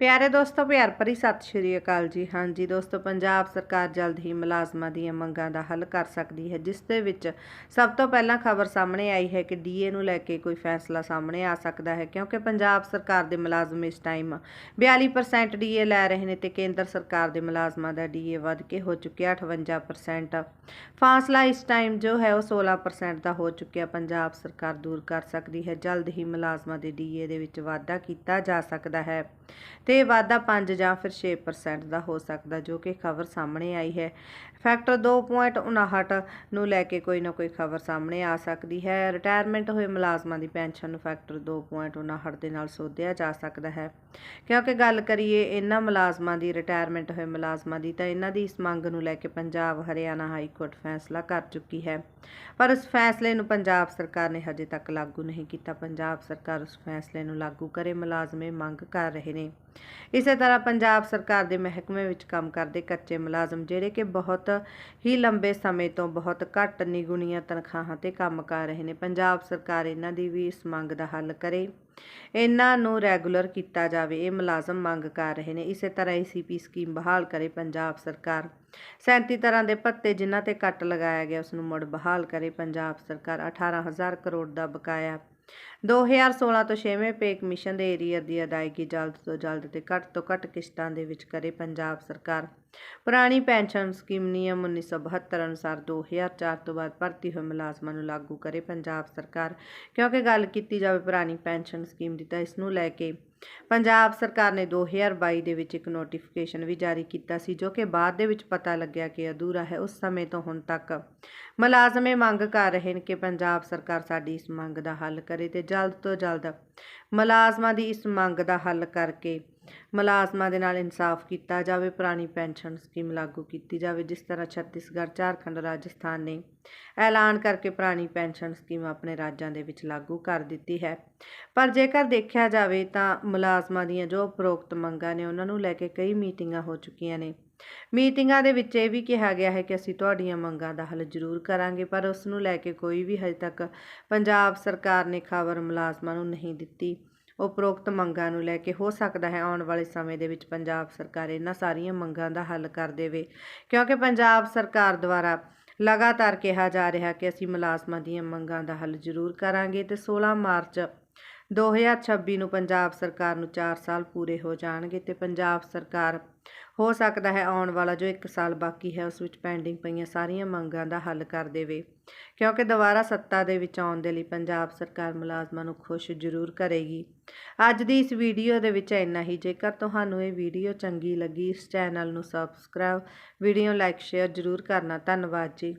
ਪਿਆਰੇ ਦੋਸਤੋ, ਪਿਆਰ ਭਰੀ ਸਤਿ ਸ਼੍ਰੀ ਅਕਾਲ ਜੀ। ਹਾਂਜੀ ਦੋਸਤੋ, ਪੰਜਾਬ ਸਰਕਾਰ ਜਲਦ ਹੀ ਮੁਲਾਜ਼ਮਾਂ ਦੀਆਂ ਮੰਗਾਂ ਦਾ ਹੱਲ ਕਰ ਸਕਦੀ ਹੈ, ਜਿਸ ਦੇ ਵਿੱਚ ਸਭ ਤੋਂ ਪਹਿਲਾਂ ਖਬਰ ਸਾਹਮਣੇ ਆਈ ਹੈ ਕਿ ਡੀਏ ਨੂੰ ਲੈ ਕੇ ਕੋਈ ਫੈਸਲਾ ਸਾਹਮਣੇ ਆ ਸਕਦਾ ਹੈ, ਕਿਉਂਕਿ ਪੰਜਾਬ ਸਰਕਾਰ ਦੇ ਮੁਲਾਜ਼ਮ ਇਸ ਟਾਈਮ 42% ਡੀਏ ਲੈ ਰਹੇ ਨੇ ਤੇ ਕੇਂਦਰ ਸਰਕਾਰ ਦੇ ਮੁਲਾਜ਼ਮਾਂ ਦਾ ਡੀਏ ਵੱਧ ਕੇ ਹੋ ਚੁੱਕਿਆ 58% ਫਾਸਲਾ ਇਸ ਟਾਈਮ ਜੋ ਹੈ ਉਹ 16% ਦਾ ਹੋ ਚੁੱਕਿਆ, ਪੰਜਾਬ ਸਰਕਾਰ ਦੂਰ ਕਰ ਸਕਦੀ ਹੈ, ਜਲਦ ਹੀ ਮੁਲਾਜ਼ਮਾਂ ਦੇ ਡੀਏ ਦੇ ਵਿੱਚ ਵਾਧਾ ਕੀਤਾ ਜਾ ਸਕਦਾ ਹੈ। ਤੇ ਵਾਧਾ 5 ਜਾਂ ਫਿਰ 6% ਦਾ ਹੋ ਸਕਦਾ, ਜੋ ਕਿ ਖਬਰ ਸਾਹਮਣੇ ਆਈ ਹੈ। ਫੈਕਟਰ 2.59 ਨੂੰ ਲੈ ਕੇ ਕੋਈ ਨਾ ਕੋਈ ਖਬਰ ਸਾਹਮਣੇ ਆ ਸਕਦੀ ਹੈ। ਰਿਟਾਇਰਮੈਂਟ ਹੋਏ ਮੁਲਾਜ਼ਮਾਂ ਦੀ ਪੈਨਸ਼ਨ ਨੂੰ ਫੈਕਟਰ 2.59 ਦੇ ਨਾਲ ਸੋਧਿਆ ਜਾ ਸਕਦਾ ਹੈ। ਕਿਉਂਕਿ ਗੱਲ ਕਰੀਏ ਇਹਨਾਂ ਮੁਲਾਜ਼ਮਾਂ ਦੀ ਰਿਟਾਇਰਮੈਂਟ ਹੋਏ ਮੁਲਾਜ਼ਮਾਂ ਦੀ, ਤਾਂ ਇਹਨਾਂ ਦੀ ਇਸ ਮੰਗ ਨੂੰ ਲੈ ਕੇ ਪੰਜਾਬ, ਹਰਿਆਣਾ ਹਾਈ ਕੋਰਟ ਫੈਸਲਾ ਕਰ ਚੁੱਕੀ ਹੈ। ਪਰ ਉਸ ਫੈਸਲੇ ਨੂੰ ਪੰਜਾਬ ਸਰਕਾਰ ਨੇ ਹਜੇ ਤੱਕ ਲਾਗੂ ਨਹੀਂ ਕੀਤਾ। ਪੰਜਾਬ ਸਰਕਾਰ ਉਸ ਫੈਸਲੇ ਨੂੰ ਲਾਗੂ ਕਰੇ, ਮੁਲਾਜ਼ਮ ਮੰਗ ਕਰ ਰਹੇ ਨੇ। ਇਸੇ ਤਰ੍ਹਾਂ ਪੰਜਾਬ ਸਰਕਾਰ ਦੇ ਮਹਿਕਮੇ ਵਿੱਚ ਕੰਮ ਕਰਦੇ ਕੱਚੇ ਮੁਲਾਜ਼ਮ ਜਿਹੜੇ ਕਿ ਬਹੁਤ ਹੀ ਲੰਬੇ ਸਮੇਂ ਤੋਂ ਬਹੁਤ ਘੱਟ ਨਿਗੁਣੀਆਂ ਤਨਖਾਹਾਂ ਤੇ ਕੰਮ ਕਰ ਰਹੇ ਨੇ। ਪੰਜਾਬ ਸਰਕਾਰ ਇਹਨਾਂ ਦੀ ਵੀ ਇਸ ਮੰਗ ਦਾ ਹੱਲ ਕਰੇ। ਇਹਨਾਂ ਨੂੰ ਰੈਗੂਲਰ ਕੀਤਾ ਜਾਵੇ, ਇਹ ਮੁਲਾਜ਼ਮ ਮੰਗ ਕਰ ਰਹੇ ਨੇ। ਇਸੇ ਤਰ੍ਹਾਂ ਏਸੀਪੀ ਸਕੀਮ ਬਹਾਲ ਕਰੇ ਪੰਜਾਬ ਸਰਕਾਰ। 37 ਤਰ੍ਹਾਂ ਦੇ ਭੱਤੇ ਜਿਨ੍ਹਾਂ ਤੇ ਕੱਟ ਲਗਾਇਆ ਗਿਆ ਉਸ ਨੂੰ ਮੁੜ ਬਹਾਲ ਕਰੇ ਪੰਜਾਬ ਸਰਕਾਰ। 18000 ਕਰੋੜ ਦਾ ਬਕਾਇਆ 2016 ਤੋਂ 6ਵੇਂ ਪੇ ਕਮਿਸ਼ਨ ਦੇ ਏਰੀਅਰ ਦੀ ਅਦਾਇਗੀ ਜਲਦ ਤੋਂ ਜਲਦ ਤੇ ਘੱਟ ਤੋਂ ਘੱਟ ਕਿਸ਼ਤਾਂ ਦੇ ਵਿੱਚ ਕਰੇ ਪੰਜਾਬ ਸਰਕਾਰ। ਪੁਰਾਣੀ ਪੈਨਸ਼ਨ ਸਕੀਮ ਨਿਯਮ 1972 ਅਨੁਸਾਰ 2004 ਤੋਂ ਬਾਅਦ ਭਰਤੀ ਹੋਏ ਮੁਲਾਜ਼ਮਾਂ ਨੂੰ ਲਾਗੂ ਕਰੇ ਪੰਜਾਬ ਸਰਕਾਰ। ਕਿਉਂਕਿ ਗੱਲ ਕੀਤੀ ਜਾਵੇ ਪੁਰਾਣੀ ਪੈਨਸ਼ਨ ਸਕੀਮ ਦੀ ਤਾਂ ਇਸ ਨੂੰ ਲੈ ਕੇ ਪੰਜਾਬ ਸਰਕਾਰ ਨੇ 2022 ਦੇ ਵਿੱਚ ਇੱਕ ਨੋਟੀਫਿਕੇਸ਼ਨ ਵੀ ਜਾਰੀ ਕੀਤਾ ਸੀ, ਜੋ ਕਿ ਬਾਅਦ ਦੇ ਵਿੱਚ ਪਤਾ ਲੱਗਿਆ ਕਿ ਅਧੂਰਾ ਹੈ। ਉਸ ਸਮੇਂ ਤੋਂ ਹੁਣ ਤੱਕ ਮੁਲਾਜ਼ਮ ਇਹ ਮੰਗ ਕਰ ਰਹੇ ਨੇ ਕਿ ਪੰਜਾਬ ਸਰਕਾਰ ਸਾਡੀ ਇਸ ਮੰਗ ਦਾ ਹੱਲ ਕਰੇ ਤੇ ਜਲਦ ਤੋਂ ਜਲਦ ਮੁਲਾਜ਼ਮਾਂ ਦੀ ਇਸ ਮੰਗ ਦਾ ਹੱਲ ਕਰਕੇ ਮੁਲਾਜ਼ਮਾਂ ਦੇ ਨਾਲ ਇਨਸਾਫ ਕੀਤਾ ਜਾਵੇ, ਪੁਰਾਣੀ ਪੈਨਸ਼ਨ ਸਕੀਮ ਲਾਗੂ ਕੀਤੀ ਜਾਵੇ, ਜਿਸ ਤਰ੍ਹਾਂ ਛੱਤੀਸਗੜ੍ਹ, ਝਾਰਖੰਡ, ਰਾਜਸਥਾਨ ਨੇ ਐਲਾਨ ਕਰਕੇ ਪੁਰਾਣੀ ਪੈਨਸ਼ਨ ਸਕੀਮ ਆਪਣੇ ਰਾਜਾਂ ਦੇ ਵਿੱਚ ਲਾਗੂ ਕਰ ਦਿੱਤੀ ਹੈ। ਪਰ ਜੇਕਰ ਦੇਖਿਆ ਜਾਵੇ ਤਾਂ ਮੁਲਾਜ਼ਮਾਂ ਦੀਆਂ ਜੋ ਉਪਰੋਕਤ ਮੰਗਾਂ ਨੇ, ਉਹਨਾਂ ਨੂੰ ਲੈ ਕੇ ਕਈ ਮੀਟਿੰਗਾਂ ਹੋ ਚੁੱਕੀਆਂ ਨੇ। ਮੀਟਿੰਗਾਂ ਦੇ ਵਿੱਚ ਇਹ ਵੀ ਕਿਹਾ ਗਿਆ ਹੈ ਕਿ ਅਸੀਂ ਤੁਹਾਡੀਆਂ ਮੰਗਾਂ ਦਾ ਹੱਲ ਜ਼ਰੂਰ ਕਰਾਂਗੇ, ਪਰ ਉਸ ਨੂੰ ਲੈ ਕੇ ਕੋਈ ਵੀ ਹਜੇ ਤੱਕ ਪੰਜਾਬ ਸਰਕਾਰ ਨੇ ਖਬਰ ਮੁਲਾਜ਼ਮਾਂ ਨੂੰ ਨਹੀਂ ਦਿੱਤੀ। ਉਪਰੋਕਤ ਮੰਗਾਂ ਨੂੰ ਲੈ ਕੇ ਹੋ ਸਕਦਾ ਹੈ ਆਉਣ ਵਾਲੇ ਸਮੇਂ ਦੇ ਵਿੱਚ ਪੰਜਾਬ ਸਰਕਾਰ ਇਹਨਾਂ ਸਾਰੀਆਂ ਮੰਗਾਂ ਦਾ ਹੱਲ ਕਰ ਦੇਵੇ। ਕਿਉਂਕਿ ਪੰਜਾਬ ਸਰਕਾਰ ਦੁਆਰਾ ਲਗਾਤਾਰ ਕਿਹਾ ਜਾ ਰਿਹਾ ਕਿ ਅਸੀਂ ਮੁਲਾਜ਼ਮਾਂ ਦੀਆਂ ਮੰਗਾਂ ਦਾ ਹੱਲ ਜ਼ਰੂਰ ਕਰਾਂਗੇ ਤੇ 16 ਮਾਰਚ 2026 ਨੂੰ ਪੰਜਾਬ ਸਰਕਾਰ ਨੂੰ 4 ਸਾਲ ਪੂਰੇ ਹੋ ਜਾਣਗੇ ਤੇ ਪੰਜਾਬ ਸਰਕਾਰ ਹੋ ਸਕਦਾ ਹੈ ਆਉਣ ਵਾਲਾ ਜੋ 1 ਸਾਲ ਬਾਕੀ ਹੈ, ਉਸ ਵਿੱਚ ਪੈਂਡਿੰਗ ਪਈਆਂ ਸਾਰੀਆਂ ਮੰਗਾਂ ਦਾ ਹੱਲ ਕਰ ਦੇਵੇ। ਕਿਉਂਕਿ ਦੁਬਾਰਾ ਸੱਤਾ ਦੇ ਵਿੱਚ ਆਉਣ ਦੇ ਲਈ ਪੰਜਾਬ ਸਰਕਾਰ ਮੁਲਾਜ਼ਮਾਂ ਨੂੰ ਖੁਸ਼ ਜ਼ਰੂਰ ਕਰੇਗੀ। ਅੱਜ ਦੀ ਇਸ ਵੀਡੀਓ ਦੇ ਵਿੱਚ ਇੰਨਾ ਹੀ। ਜੇਕਰ ਤੁਹਾਨੂੰ ਇਹ ਵੀਡੀਓ ਚੰਗੀ ਲੱਗੀ, ਇਸ ਚੈਨਲ ਨੂੰ ਸਬਸਕ੍ਰਾਈਬ, ਵੀਡੀਓ ਲਾਈਕ, ਸ਼ੇਅਰ ਜ਼ਰੂਰ ਕਰਨਾ। ਧੰਨਵਾਦ ਜੀ।